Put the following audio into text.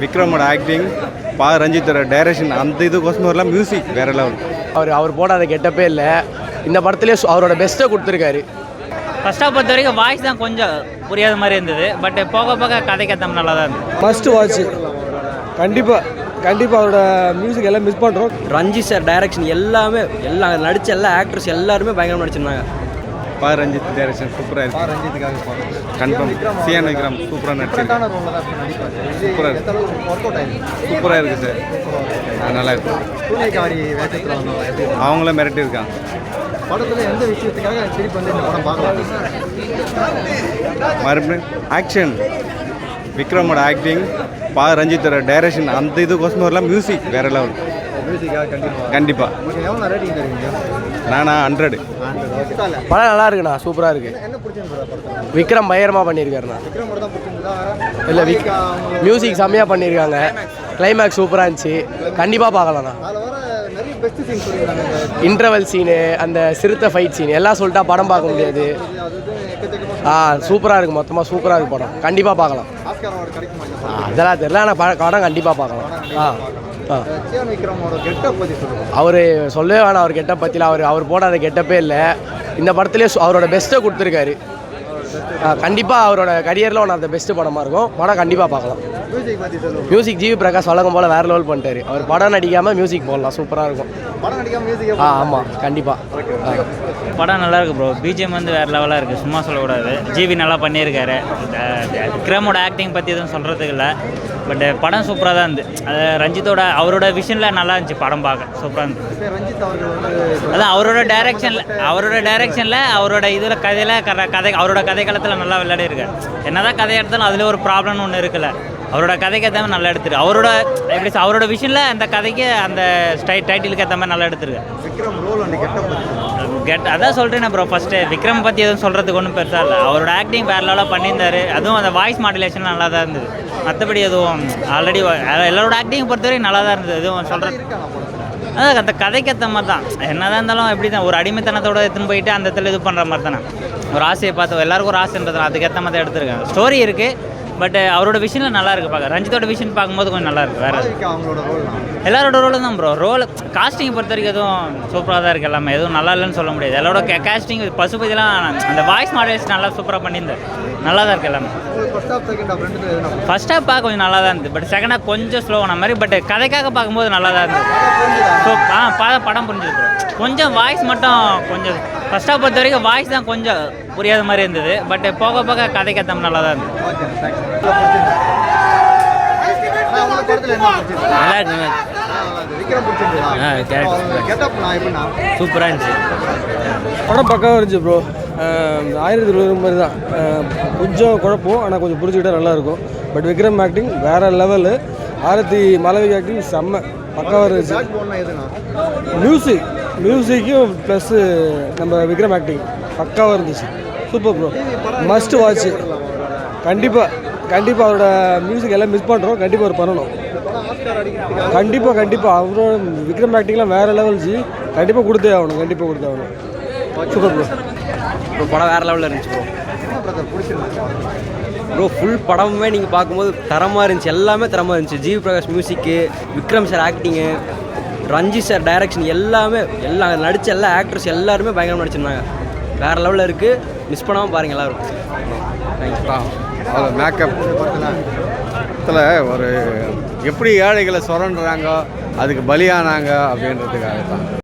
விக்ரமோட acting பா ரஞ்சித்தோட direction அந்த இதுக்கோசம் வரலாம் மியூசிக் வேற லெவல் அவர் அவர் போடாத கெட்டப்பே இல்லை. இந்த படத்துலேயே அவரோட பெஸ்ட்டை கொடுத்துருக்காரு. ஃபர்ஸ்ட் ஹாஃப் பொறுத்த வரைக்கும் வாய்ஸ் தான் கொஞ்சம் புரியாத மாதிரி இருந்தது. பட் போக போக கதைக்கத்தம் நல்லா தான் இருந்தது. மஸ்ட் வாட்ச் கண்டிப்பாக கண்டிப்பாக அவரோட மியூசிக் எல்லாம் மிஸ் பண்ணுறோம் ரஞ்சித் சார் டைரக்ஷன் எல்லாமே எல்லா நடித்த எல்லா ஆக்டர்ஸ் எல்லாருமே பயங்கரமாக நடிச்சிருந்தாங்க. பா ரஞ்சித் டைரக்ஷன் சூப்பராக இருக்கு. ரஞ்சித்துக்காக கன்ஃபார்ம். சிஎன் விக்ரம் சூப்பராக நடிச்சிருக்காங்க சூப்பராக இருக்கு. சூப்பராக இருக்கு சார். நல்லா இருக்கு. சூரியகாரி வேஷத்தில்? அவங்கள மிரட்டி இருக்காங்க. படத்துல எந்த விஷயத்துக்காக திருப்பி வந்து இந்த படம் பார்க்கலாம் மறுபடியும் ஆக்ஷன் விக்ரமோட ஆக்டிங் பா ரஞ்சித்தோட டைரக்ஷன் அந்த இதுக்கோசம் வரலாம் மியூசிக் வேற லெவல் கண்டிப்பாக தருவீங்க? நானா ஹண்ட்ரடு படம் நல்லா இருக்குண்ணா சூப்பராக இருக்கு. விக்ரம் பயங்கரமாக பண்ணியிருக்காருண்ணா. இல்லை விக் மியூசிக் செம்மையாக பண்ணியிருக்காங்க. கிளைமேக்ஸ் சூப்பராக இருந்துச்சு. கண்டிப்பாக பார்க்கலாம்ண்ணா. பெஸ்ட் சீன் இன்டர்வல் சீனு அந்த சிறுத்தை ஃபைட் சீன் எல்லாம் சொல்லிட்டா படம் பார்க்க முடியாது. ஆ சூப்பராக இருக்குது மொத்தமாக சூப்பராக இருக்கு படம். கண்டிப்பாக பார்க்கலாம். அதெல்லாம் தெரியல ஆனால் படம் கண்டிப்பாக பார்க்கலாம். ஆ அவர் சொல்லவே வேணாம் அவர் கெட்டப் பற்றிலாம் அவர் அவர் போடாத கெட்டப்பே இல்லை. இந்த படத்துலேயே அவரோட பெஸ்ட்டை கொடுத்துருக்காரு. கண்டிப்பாக அவரோட கரியரில் ஒன்று அந்த பெஸ்ட்டு படமாக இருக்கும். படம் கண்டிப்பாக பார்க்கலாம். மியூசிக் ஜிவி பிரகாஷ் வழக்கம் போல் வேறு லெவல் பண்ணிட்டாரு. அவர் படம் நடிக்காமல் மியூசிக் போடலாம். சூப்பராக இருக்கும். ஆ ஆமாம் கண்டிப்பாக படம் நல்லா இருக்கு ப்ரோ பிஜிஎம் வந்து வேறு லெவலாக இருக்குது சும்மா சொல்லக்கூடாது. ஜிவி நல்லா பண்ணியிருக்காரு. விக்ரமோட ஆக்டிங் பற்றி எதுவும் சொல்கிறதுக்கு இல்லை. பட் படம் சூப்பராக தான் இருந்து. அது ரஞ்சித்தோட அவரோட விஷனில் நல்லா இருந்துச்சு படம் பார்க்க. சூப்பராக இருந்துச்சு. ரஞ்சித் அதான் அவரோட டைரக்ஷனில் அவரோட டைரக்ஷனில் அவரோட இதில் கதையில் கதை கதை அவரோட கதை காலத்தில் நல்லா விளையாடி இருக்காரு என்னதான் கதை எடுத்தாலும் அதில் ஒரு ப்ராப்ளம்னு ஒன்று இருக்குல்ல. அவரோட கதைக்கு ஏற்ற மாதிரி நல்லா எடுத்துரு. அவரோட எப்படி அவரோட விஷனில் அந்த கதைக்கு அந்த ஸ்டை டைட்டிலுக்கு ஏற்ற மாதிரி நல்லா எடுத்துருக்கு. Vikram role and getup get அதான் சொல்கிறேன் ப்ரோ ஃபஸ்ட்டு விக்ரம் பற்றி எதுவும் சொல்கிறதுக்கு ஒன்றும் பெருசாக இல்லை. அவரோட ஆக்டிங் வேறு லெவலாக பண்ணியிருந்தாரு. அதுவும் அந்த வாய்ஸ் மாடுலேஷன் நல்லா தான் இருந்தது. மற்றபடி எதுவும் ஆல்ரெடி எல்லாரோட ஆக்டிங் பொறுத்தவரைக்கும் நல்லா தான் இருந்தது. எதுவும் சொல்கிறது இருக்காங்க படத்தில் அதான் அந்த கதைக்கு ஏற்ற மாதிரி தான் என்னதான் இருந்தாலும் எப்படி தான் ஒரு அடிமைத்தனத்தோட எடுத்துன்னு போயிட்டு அந்த இடத்துல இது பண்ணுற மாதிரி தானே ஒரு ஆசையை பார்த்து எல்லாருக்கும் ஒரு ஆசைன்றது அதுக்கேற்ற மாதிரி தான் எடுத்திருக்காங்க. ஸ்டோரி இருக்குது பட் அவரோட விஷனில் நல்லா இருக்கு பார்க்க. ரஞ்சித்தோட விஷன் பார்க்கும்போது கொஞ்சம் நல்லா இருக்கு வேற மாளவிகா அவங்களோட ரோல் எல்லாரோட ரோலும் தான் ப்ரோ ரோல் காஸ்டிங் பொறுத்த வரைக்கும் எதுவும் சூப்பராக தான் இருக்குது எல்லாமே. எதுவும் நல்லா இல்லைன்னு சொல்ல முடியாது. எல்லாரோட கேஸ்டிங் பசுபதிலாம் அந்த வாய்ஸ் மாடலேஷன் நல்லா சூப்பராக பண்ணியிருந்தேன் நல்லா தான் இருக்குது எல்லாமே. ஃபர்ஸ்ட் ஹாஃப் பார்க்க கொஞ்சம் நல்லா தான் இருந்தது. பட் செகண்ட் ஹாஃப் கொஞ்சம் ஸ்லோவான மாதிரி பட் கதைக்காக பார்க்கும்போது நல்லா தான் இருந்தது. ஸோ ஆ படம் புரிஞ்சுது. கொஞ்சம் வாய்ஸ் மட்டும் கொஞ்சம் ஃபர்ஸ்ட் ஹாஃப் பொறுத்த வரைக்கும் வாய்ஸ் தான் கொஞ்சம் புரியாத மாதிரி இருந்தது. பட் போக போக நல்லா தான் என்ன பிடிச்சிருக்கு? நல்லா கெட்டப் நான் எப்படின்னா சூப்பராக இருந்துச்சு. படம் பக்காவாக இருந்துச்சு ப்ரோ ஆயிரத்தி இருபது மாதிரி தான். கொஞ்சம் குழப்பம் ஆனால் கொஞ்சம் புரிஞ்சுக்கிட்டா நல்லாயிருக்கும் பட் விக்ரம் ஆக்டிங் வேறு லெவலு ஆரத்தி மாளவிகா ஆக்டிங் செம்ம. பக்காவாக இருந்துச்சு. மியூசிக் மியூசிக்கும் ப்ளஸ்ஸு நம்ம விக்ரம் ஆக்டிங் பக்காவாக இருந்துச்சு. சூப்பர் ப்ரோ மஸ்ட் வாட்ச் கண்டிப்பாக கண்டிப்பாக அவரோட மியூசிக் எல்லாம் மிஸ் பண்ணுறோம் கண்டிப்பாக அவர் பண்ணணும். கண்டிப்பாக கண்டிப்பாக அவரோட விக்ரம் ஆக்டிங்லாம் வேறு லெவல் ஜி. கண்டிப்பாக கொடுத்தே ஆகணும். கண்டிப்பாக கொடுத்தே ஆகணும். சூப்பர் ப்ரோ ப்ரோ படம் வேறு லெவலில் இருந்துச்சு ப்ரோ ப்ரோ ஃபுல் படமுமே நீங்கள் பார்க்கும்போது தரமாக இருந்துச்சு. எல்லாமே தரமாக இருந்துச்சு. GV Prakash music Vikram sir acting Ranjith sir direction எல்லாமே எல்லா நடித்த எல்லா ஆக்டர்ஸ் எல்லாருமே பயங்கரமாக நடிச்சிருந்தாங்க. வேறு லெவலில் இருக்குது மிஸ் பண்ணாமல் பாருங்கள் எல்லோரும். தேங்க்யூ அவ்வளோ மேக்கப் படத்தில் ஒரு எப்படி ஏழைகளை சுரண்டுறாங்க அதுக்கு பலியானாங்க அப்படின்றதுக்காக தான்